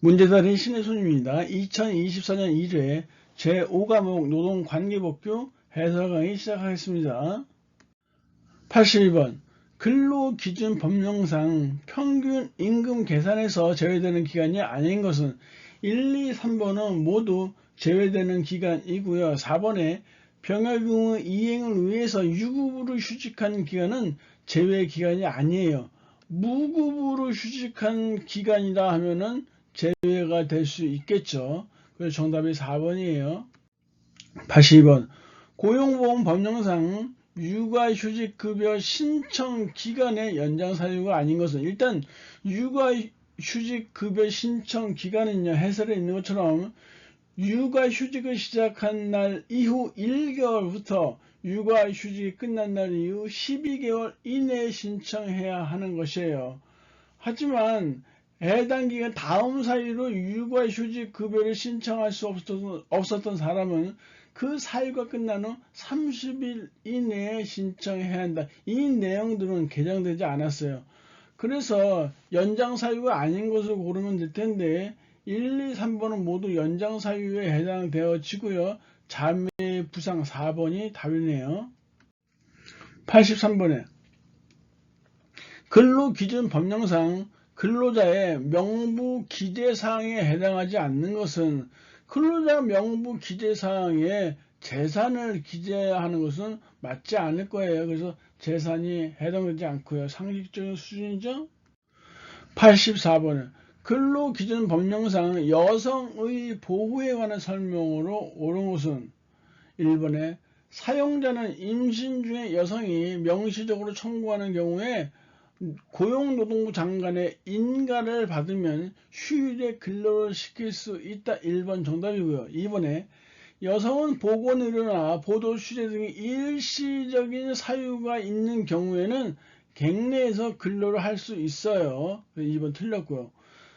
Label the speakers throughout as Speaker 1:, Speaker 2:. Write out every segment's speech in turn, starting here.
Speaker 1: 문제다린 신의 손입니다. 2024년 1회 제5과목 노동관계법규 해설 강의 시작하겠습니다. 82번 근로기준 법령상 평균 임금 계산에서 제외되는 기간이 아닌 것은 1, 2, 3번은 모두 제외되는 기간이고요. 4번에 병역의 이행을 위해서 유급으로 휴직한 기간은 제외 기간이 아니에요. 무급으로 휴직한 기간이다 하면은 제외가 될 수 있겠죠. 그래서 정답이 4번이에요. 82번 고용보험 법령상 육아휴직급여 신청 기간의 연장 사유가 아닌 것은 일단 육아휴직급여 신청 기간은요 해설에 있는 것처럼 육아휴직을 시작한 날 이후 1개월부터 육아휴직이 끝난 날 이후 12개월 이내에 신청해야 하는 것이에요. 하지만 해당 기간 다음 사유로 육아휴직 급여를 신청할 수 없었던, 없었던 사람은 그 사유가 끝난 후 30일 이내에 신청해야 한다. 이 내용들은 개정되지 않았어요. 그래서 연장 사유가 아닌 것을 고르면 될 텐데 1, 2, 3번은 모두 연장 사유에 해당되어지고요. 자매 부상 4번이 답이네요. 83번에 근로 기준 법령상 근로자의 명부 기재사항에 해당하지 않는 것은 근로자 명부 기재사항에 재산을 기재하는 것은 맞지 않을 거예요. 그래서 재산이 해당되지 않고요. 상식적인 수준이죠. 84번은 근로기준 법령상 여성의 보호에 관한 설명으로 옳은 것은 1번에 사용자는 임신 중에 여성이 명시적으로 청구하는 경우에 고용노동부 장관의 인가를 받으면 휴일에 근로를 시킬 수 있다. 1번 정답이고요. 2번에 여성은 보건 의료나 보도 취재 등의 일시적인 사유가 있는 경우에는 갱내에서 근로를 할 수 있어요. 2번 틀렸고요.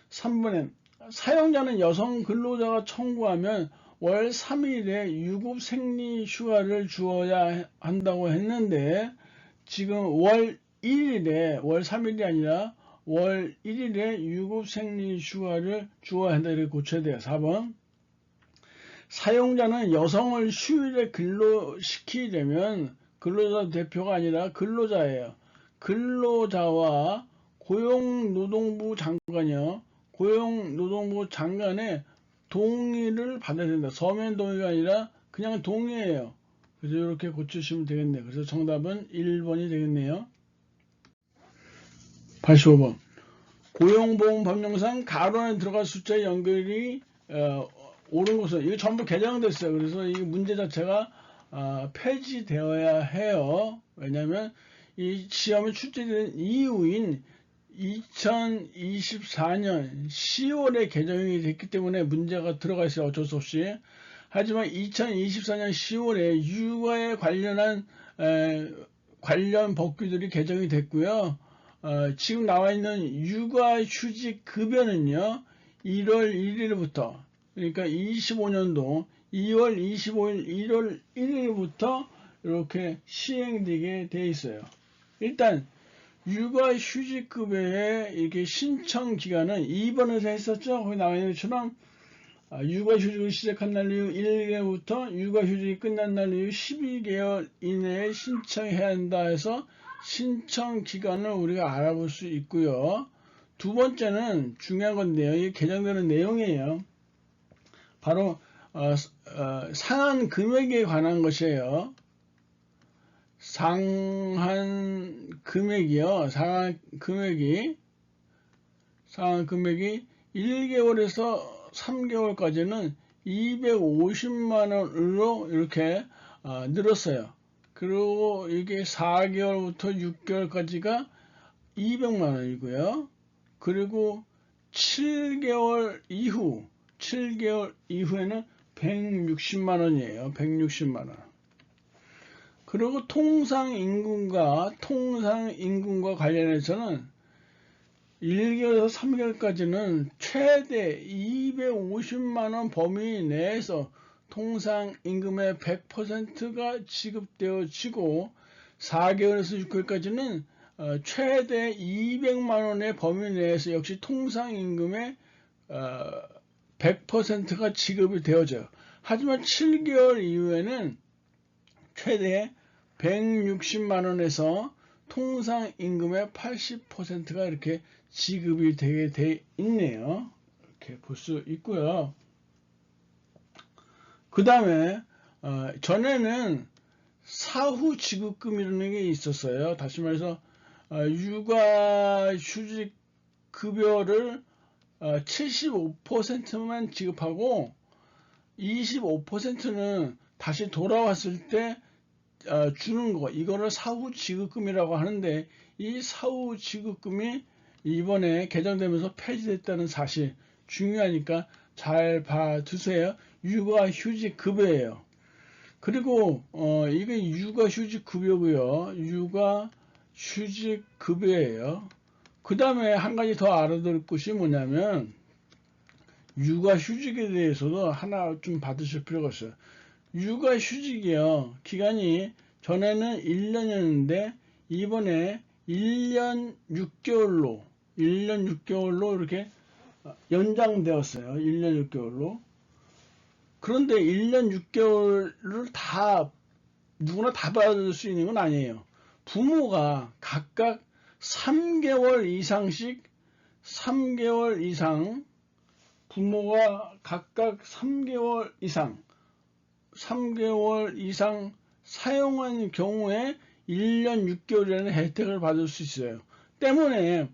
Speaker 1: 3번에 사용자는 여성 근로자가 청구하면 월 3일에 유급 생리 휴가를 주어야 한다고 했는데 지금 월 1일에 월 3일이 아니라 월 1일에 유급 생리 휴가를 주어야 한다 이렇게 고쳐야 돼요. 4번 사용자는 여성을 휴일에 근로시키려면 근로자 대표가 아니라 근로자예요. 근로자와 고용노동부 장관이요. 고용노동부 장관의 동의를 받아야 된다. 서면 동의가 아니라 그냥 동의예요. 그래서 이렇게 고치시면 되겠네요. 그래서 정답은 1번이 되겠네요. 85번 고용보험 법령상 가론에 들어갈 숫자의 연결이 어, 옳은 것은 이거 전부 개정됐어요. 그래서 이 문제 자체가 어, 폐지되어야 해요. 왜냐하면 이 시험에 출제된 이후인 2024년 10월에 개정이 됐기 때문에 문제가 들어가 있어요. 어쩔 수 없이. 하지만 2024년 10월에 육아에 관련한 에, 관련 법규들이 개정이 됐고요. 어, 지금 나와 있는 육아휴직 급여는요. 1월 1일부터 그러니까 25년도 2월 25일 1월 1일부터 이렇게 시행되게 돼 있어요. 일단 육아휴직급여의 이렇게 신청 기간은 2번에서 했었죠. 거기 나와 있는 것처럼 아, 육아휴직을 시작한 날 이후 1개월부터 육아휴직이 끝난 날 이후 12개월 이내에 신청해야 한다 해서 신청 기간을 우리가 알아볼 수 있고요. 두 번째는 중요한 건데요. 이게 개정되는 내용이에요. 바로 어, 어, 상한 금액에 관한 것이에요. 상한 금액이요. 상한 금액이 상한 금액이 1개월에서 3개월까지는 250만 원으로 이렇게 어, 늘었어요. 그리고 이게 4개월부터 6개월까지가 200만 원이고요. 그리고 7개월 이후 7개월 이후에는 160만 원이에요. 160만 원. 그리고 통상임금과 통상임금과 관련해서는 1개월에서 3개월까지는 최대 250만 원 범위 내에서 통상 임금의 100%가 지급되어지고 4개월에서 6개월까지는 어, 최대 200만 원의 범위 내에서 역시 통상 임금의 어, 100%가 지급이 되어져요. 하지만 7개월 이후에는 최대 160만 원에서 통상 임금의 80%가 이렇게 지급이 되게 돼 있네요. 이렇게 볼 수 있고요. 그 다음에 어, 전에는 사후 지급금이라는 게 있었어요. 다시 말해서 어, 육아 휴직 급여를 어, 75%만 지급하고 25%는 다시 돌아왔을 때 어, 주는 거 이거를 사후 지급금이라고 하는데 이 사후 지급금이 이번에 개정되면서 폐지됐다는 사실 중요하니까 잘 봐두세요. 육아 휴직 급여예요. 그리고 어, 이게 육아 휴직 급여고요. 육아 휴직 급여예요. 그 다음에 한 가지 더 알아둘 것이 뭐냐면 육아 휴직에 대해서도 하나 좀 받으실 필요가 있어요. 육아 휴직이요. 기간이 전에는 1년이었는데 이번에 1년 6개월로 1년 6개월로 이렇게 연장되었어요. 1년 6개월로. 그런데 1년 6개월을 다 누구나 다 받을 수 있는 건 아니에요. 부모가 각각 3개월 이상씩 3개월 이상 부모가 각각 3개월 이상 3개월 이상 사용한 경우에 1년 6개월이라는 혜택을 받을 수 있어요. 때문에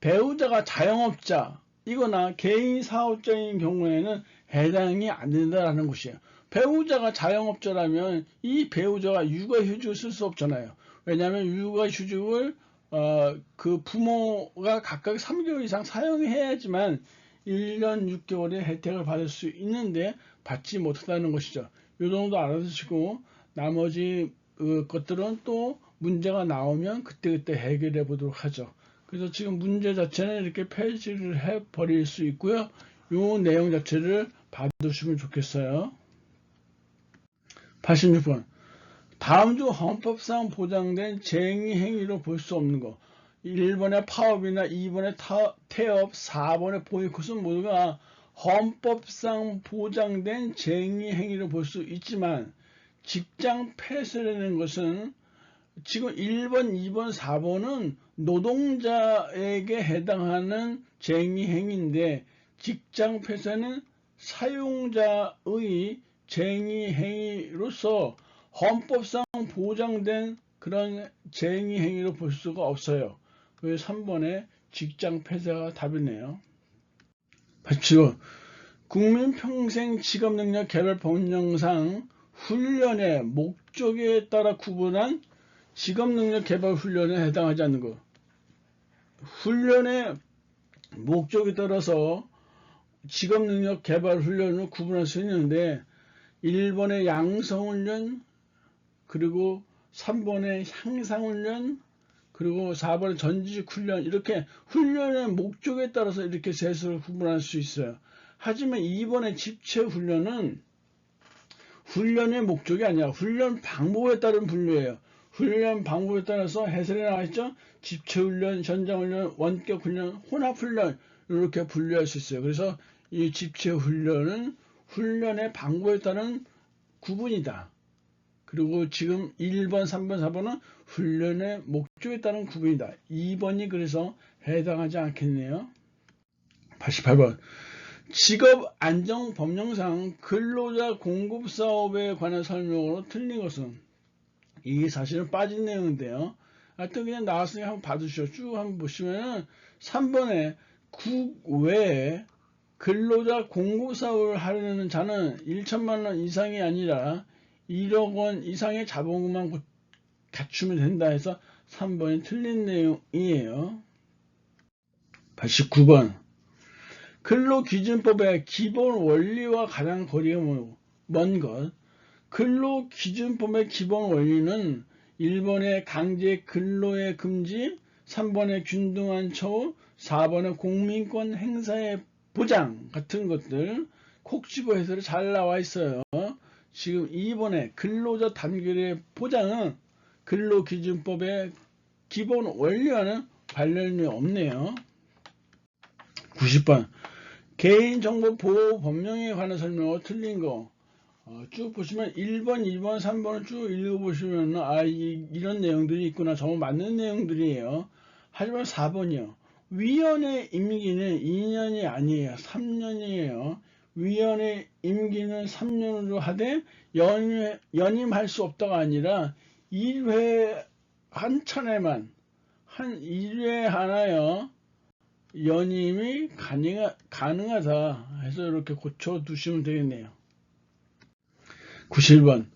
Speaker 1: 배우자가 자영업자 이거나 개인 사업자인 경우에는 해당이 안 된다는 것이에요. 배우자가 자영업자라면 이 배우자가 육아휴직을 쓸 수 없잖아요. 왜냐하면 육아휴직을 어, 그 부모가 각각 3개월 이상 사용해야지만 1년 6개월의 혜택을 받을 수 있는데 받지 못한다는 것이죠. 이 정도 알아두시고 나머지 어, 것들은 또 문제가 나오면 그때그때 해결해 보도록 하죠. 그래서 지금 문제 자체는 이렇게 폐지를 해 버릴 수 있고요. 이 내용 자체를 봐두시면 좋겠어요. 86번. 다음 중 헌법상 보장된 쟁의 행위로 볼 수 없는 거. 1번의 파업이나 2번의 타, 태업, 4번의 보이콧은 모두가 헌법상 보장된 쟁의 행위로 볼 수 있지만 직장 폐쇄라는 것은 지금 1번, 2번, 4번은 노동자에게 해당하는 쟁의 행위인데 직장 폐쇄는 사용자의 쟁의 행위로서 헌법상 보장된 그런 쟁의 행위로 볼 수가 없어요. 그래서 3번에 직장 폐쇄가 답이네요. 87번 국민평생 직업능력 개발 법령상 훈련의 목적에 따라 구분한 직업능력 개발 훈련에 해당하지 않는 것. 훈련의 목적에 따라서 직업 능력 개발 훈련을 구분할 수 있는데 1번의 양성 훈련 그리고 3번의 향상 훈련 그리고 4번의 전지직 훈련 이렇게 훈련의 목적에 따라서 이렇게 세수를 구분할 수 있어요. 하지만 2번의 집체 훈련은 훈련의 목적이 아니라 훈련 방법에 따른 분류예요. 훈련 방법에 따라서 해설에 나와 있죠. 집체 훈련, 현장 훈련, 원격 훈련, 혼합 훈련 이렇게 분류할 수 있어요. 그래서 이 집체 훈련은 훈련의 방법에 따른 구분이다. 그리고 지금 1번, 3번, 4번은 훈련의 목적에 따른 구분이다. 2번이 그래서 해당하지 않겠네요. 88번. 직업 안정 법령상 근로자 공급 사업에 관한 설명으로 틀린 것은 이게 사실은 빠진 내용인데요. 하여튼 그냥 나왔으니까 한번 봐주시죠. 쭉 한번 보시면은 3번에 국 외에 근로자 공급 사업을 하려는 자는 1천만 원 이상이 아니라 1억 원 이상의 자본금만 갖추면 된다 해서 3번이 틀린 내용이에요. 89번 근로기준법의 기본 원리와 가장 거리가 먼 것. 근로 기준법의 기본 원리는 1번의 강제 근로의 금지, 3번의 균등한 처우, 4번의 공민권 행사의 보장 같은 것들 콕 집어해서 잘 나와 있어요. 지금 2번의 근로자 단결의 보장은 근로기준법의 기본 원리와는 관련이 없네요. 90번 개인정보 보호 법령에 관한 설명어 틀린 거. 어, 쭉 보시면 1번, 2번, 3번을 쭉 읽어보시면 아 이, 이런 내용들이 있구나. 정말 맞는 내용들이에요. 하지만 4번이요. 위원회 임기는 2년이 아니에요. 3년이에요. 위원회 임기는 3년으로 하되 연, 연임할 수 없다가 아니라 1회 한 차례만 한 1회 하나요. 연임이 가능하, 가능하다 해서 이렇게 고쳐 두시면 되겠네요. 91번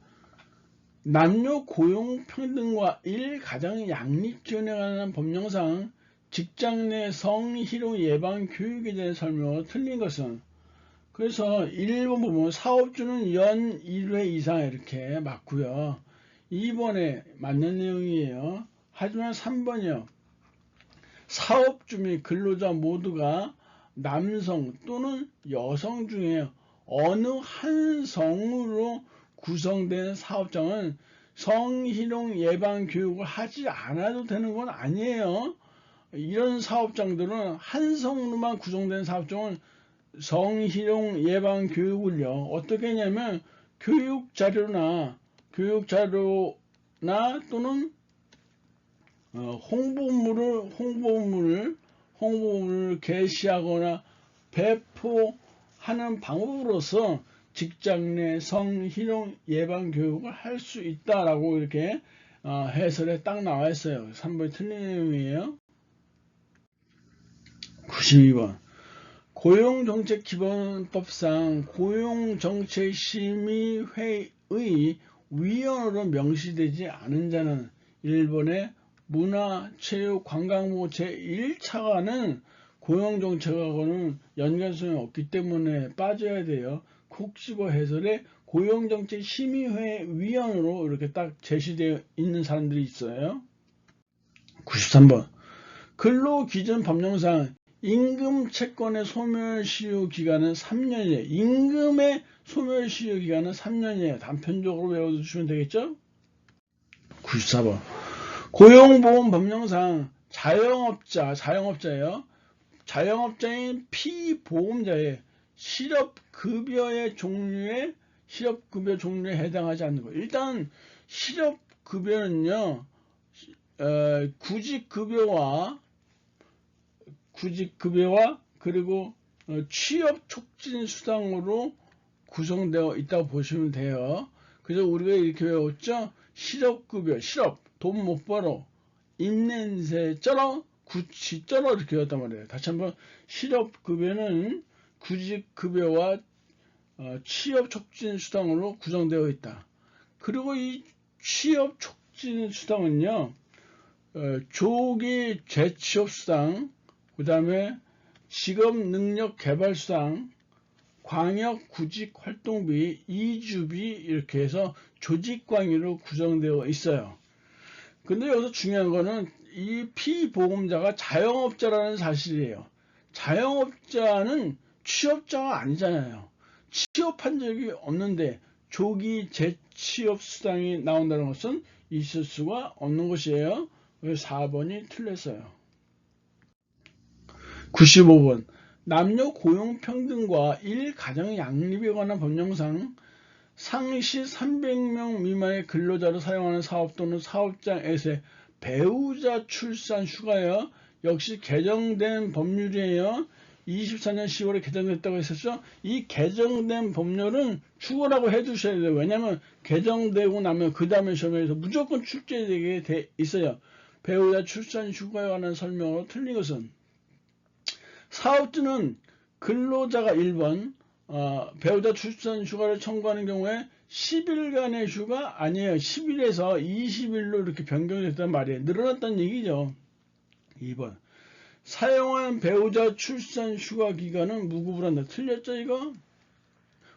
Speaker 1: 남녀 고용 평등과 일 가정 양립 지원에 관한 법령상 직장 내 성희롱 예방 교육에 대한 설명을 틀린 것은 그래서 1번 보면 사업주는 연 1회 이상 이렇게 맞고요. 2번에 맞는 내용이에요. 하지만 3번이요. 사업주 및 근로자 모두가 남성 또는 여성 중에 어느 한 성으로 구성된 사업장은 성희롱 예방 교육을 하지 않아도 되는 건 아니에요. 이런 사업장들은 한 성으로만 구성된 사업장은 성희롱 예방 교육을요. 어떻게 했냐면 교육 자료나 교육 자료나 또는 어, 홍보물을 홍보물을 홍보물을 게시하거나 배포하는 방법으로서 직장 내 성희롱 예방 교육을 할 수 있다라고 이렇게 어, 해설에 딱 나와 있어요. 3번 틀린 내용이에요. 92번 고용정책 기본법상 고용정책심의회의 위원으로 명시되지 않은 자는 일본의 문화체육관광부 제1차관은 고용정책하고는 연관성이 없기 때문에 빠져야 돼요. 콕 집어 해설에 고용정책 심의회 위원으로 이렇게 딱 제시되어 있는 사람들이 있어요. 93번 근로기준 법령상 임금 채권의 소멸시효 기간은 3년이에요. 임금의 소멸시효 기간은 3년이에요. 단편적으로 외워두시면 되겠죠? 94번 고용보험 법령상 자영업자, 자영업자예요. 자영업자인 피보험자의 실업급여의 종류에 실업급여 종류에 해당하지 않는 거예요. 일단 실업급여는요. 어, 구직급여와 구직급여와 그리고 어, 취업촉진수당으로 구성되어 있다고 보시면 돼요. 그래서 우리가 이렇게 외웠죠. 실업급여, 실업, 돈 못 벌어, 입냄새 쩔어, 구치 쩔어 이렇게 외웠단 말이에요. 다시 한번 실업급여는 구직급여와 어, 취업촉진수당으로 구성되어 있다. 그리고 이 취업촉진수당은요. 어, 조기 재취업수당, 그 다음에 직업능력개발수당, 광역구직활동비, 이주비 이렇게 해서 조직광의로 구성되어 있어요. 근데 여기서 중요한 거는 이 피보험자가 자영업자라는 사실이에요. 자영업자는 취업자가 아니잖아요. 취업한 적이 없는데 조기 재취업 수당이 나온다는 것은 있을 수가 없는 것이에요. 그래서 4번이 틀렸어요. 95번 남녀 고용평등과 일가정 양립에 관한 법령상 상시 300명 미만의 근로자를 사용하는 사업 또는 사업장에서의 배우자 출산 휴가요. 역시 개정된 법률이에요. 24년 10월에 개정됐다고 했었죠. 이 개정된 법률은 추가라고 해두셔야 돼요. 왜냐하면 개정되고 나면 그 다음에 시험에서 무조건 출제되게 돼 있어요. 배우자 출산 휴가에 관한 설명으로 틀린 것은 사업주는 근로자가 1번 어, 배우자 출산 휴가를 청구하는 경우에 10일간의 휴가 아니에요. 10일에서 20일로 이렇게 변경됐단 말이에요. 늘어났다는 얘기죠. 2번 사용한 배우자 출산 휴가 기간은 무급을 한다. 틀렸죠 이거?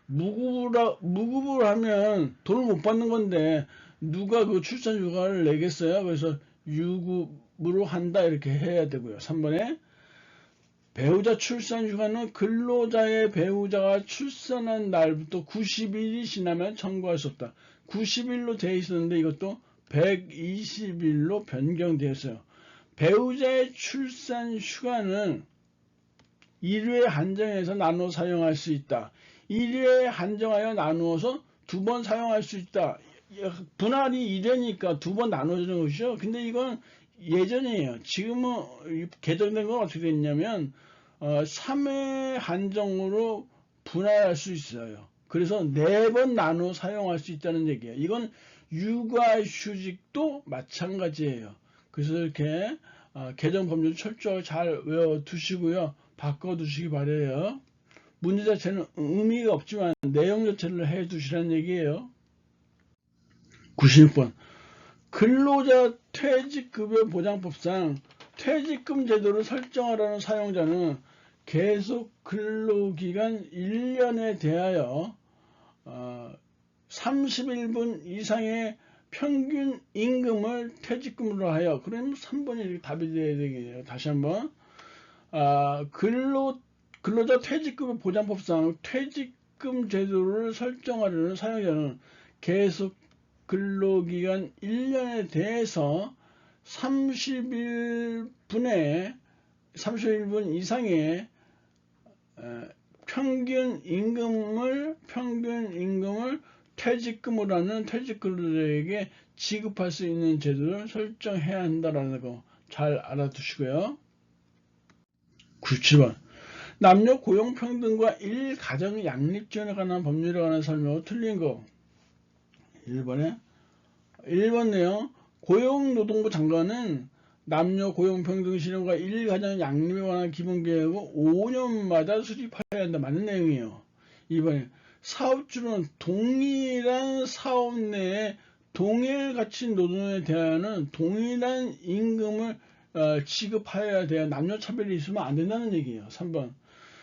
Speaker 1: 무급을, 무급을 하면 돈을 못 받는 건데 누가 그 출산 휴가를 내겠어요? 그래서 유급으로 한다 이렇게 해야 되고요. 3번에 배우자 출산 휴가는 근로자의 배우자가 출산한 날부터 90일이 지나면 청구할 수 없다. 90일로 되어 있었는데 이것도 120일로 변경되었어요. 배우자의 출산 휴가는 1회 한정해서 나누어 사용할 수 있다. 1회 한정하여 나누어서 두 번 사용할 수 있다. 분할이 1회니까 두 번 나눠주는 것이죠. 근데 이건 예전이에요. 지금은 개정된 건 어떻게 됐냐면 어, 3회 한정으로 분할할 수 있어요. 그래서 네 번 나눠 사용할 수 있다는 얘기예요. 이건 육아휴직도 마찬가지예요. 그래서 이렇게 어, 개정 법률 철저히 잘 외워두시고요. 바꿔두시기 바래요. 문제 자체는 의미가 없지만 내용 자체를 해두시라는 얘기예요. 96번 근로자 퇴직급여 보장법상 퇴직금 제도를 설정하라는 사용자는 계속 근로기간 1년에 대하여 어, 31분 이상의 평균 임금을 퇴직금으로 하여 그럼 3번이 답이 되어야 되겠네요. 다시 한번 아, 근로 근로자 퇴직금 보장법상 퇴직금 제도를 설정하려는 사용자는 계속 근로기간 1년에 대해서 31분에 31분 이상의 평균 임금을 평균 임금을 퇴직금으로 하는 퇴직근로자에게 지급할 수 있는 제도를 설정해야 한다라는 거 잘 알아두시고요. 97번 남녀 고용평등과 일가정 양립지원에 관한 법률에 관한 설명으로 틀린 거 1번에 1번 내용 고용노동부 장관은 남녀 고용평등 실현과 일가정 양립에 관한 기본계획을 5년마다 수립해야 한다. 맞는 내용이에요. 2번에 사업주는 동일한 사업 내에 동일 가치 노동에 대하여는 동일한 임금을 어, 지급하여야 돼요. 남녀 차별이 있으면 안 된다는 얘기예요. 3번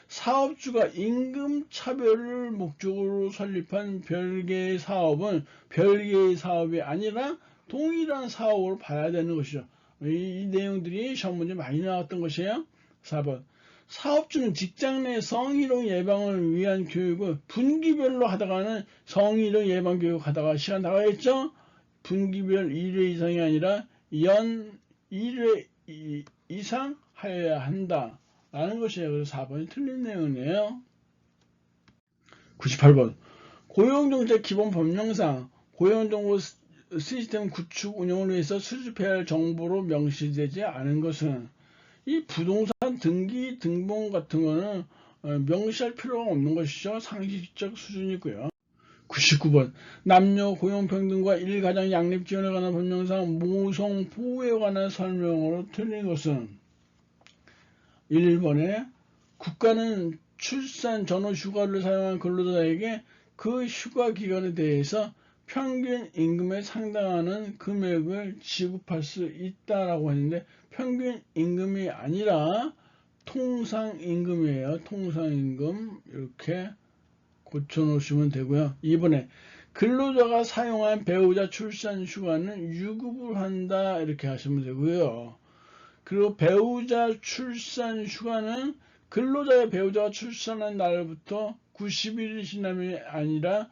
Speaker 1: 사업주가 임금 차별을 목적으로 설립한 별개의 사업은 별개의 사업이 아니라 동일한 사업으로 봐야 되는 것이죠. 이, 이 내용들이 시험 문제 많이 나왔던 것이에요. 4번 사업주는 직장 내 성희롱 예방을 위한 교육을 분기별로 하다가는 성희롱 예방 교육 하다가 시간 나가겠죠? 분기별 1회 이상이 아니라 연 1회 이상 하여야 한다. 라는 것이에요. 그래서 4번이 틀린 내용이에요. 98번 고용정책 기본 법령상 고용정보 시스템 구축 운영을 위해서 수집해야 할 정보로 명시되지 않은 것은 이 부동산 등기 등본 같은 거는 어, 명시할 필요가 없는 것이죠. 상식적 수준이고요. 99번 남녀 고용평등과 일가정 양립 지원에 관한 법령상 모성 보호에 관한 설명으로 틀린 것은 1번에 국가는 출산 전후 휴가를 사용한 근로자에게 그 휴가 기간에 대해서 평균 임금에 상당하는 금액을 지급할 수 있다라고 했는데 평균 임금이 아니라 통상 임금이에요. 통상 임금 이렇게 고쳐 놓으시면 되고요. 이번에 근로자가 사용한 배우자 출산 휴가는 유급을 한다 이렇게 하시면 되고요. 그리고 배우자 출산 휴가는 근로자의 배우자가 출산한 날부터 90일이 지남이 아니라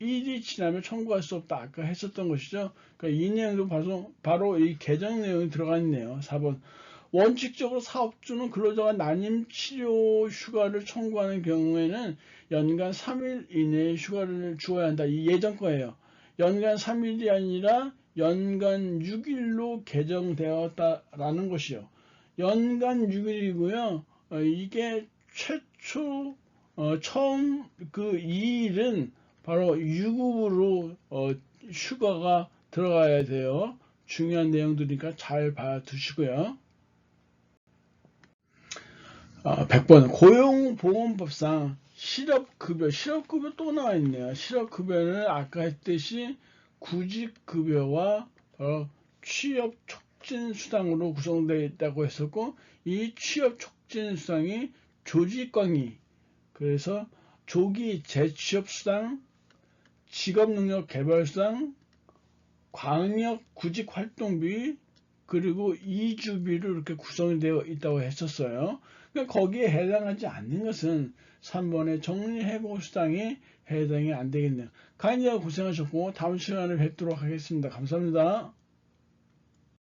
Speaker 1: 121이 지나면 청구할 수 없다. 아까 했었던 것이죠. 그러니까 이 내용도 바로, 바로 이 개정 내용이 들어가 있네요. 4번. 원칙적으로 사업주는 근로자가 난임 치료 휴가를 청구하는 경우에는 연간 3일 이내에 휴가를 주어야 한다. 이 예전 거예요. 연간 3일이 아니라 연간 6일로 개정되었다라는 것이요. 연간 6일이고요. 어, 이게 최초 어, 처음 그 2일은 바로 유급으로 어, 휴가가 들어가야 돼요. 중요한 내용들이니까 잘 봐두시고요. 어, 100번 고용보험법상 실업급여, 실업급여 또 나와 있네요. 실업급여는 아까 했듯이 구직급여와 바로 취업촉진수당으로 구성되어 있다고 했었고 이 취업촉진수당이 조직광이 그래서 조기 재취업수당, 직업능력 개발수당, 광역 구직 활동비 그리고 이주비로 이렇게 구성되어 있다고 했었어요. 그러니까 거기에 해당하지 않는 것은 3번의 정리해고수당에 해당이 안 되겠네요. 강의자 고생하셨고 다음 시간에 뵙도록 하겠습니다. 감사합니다.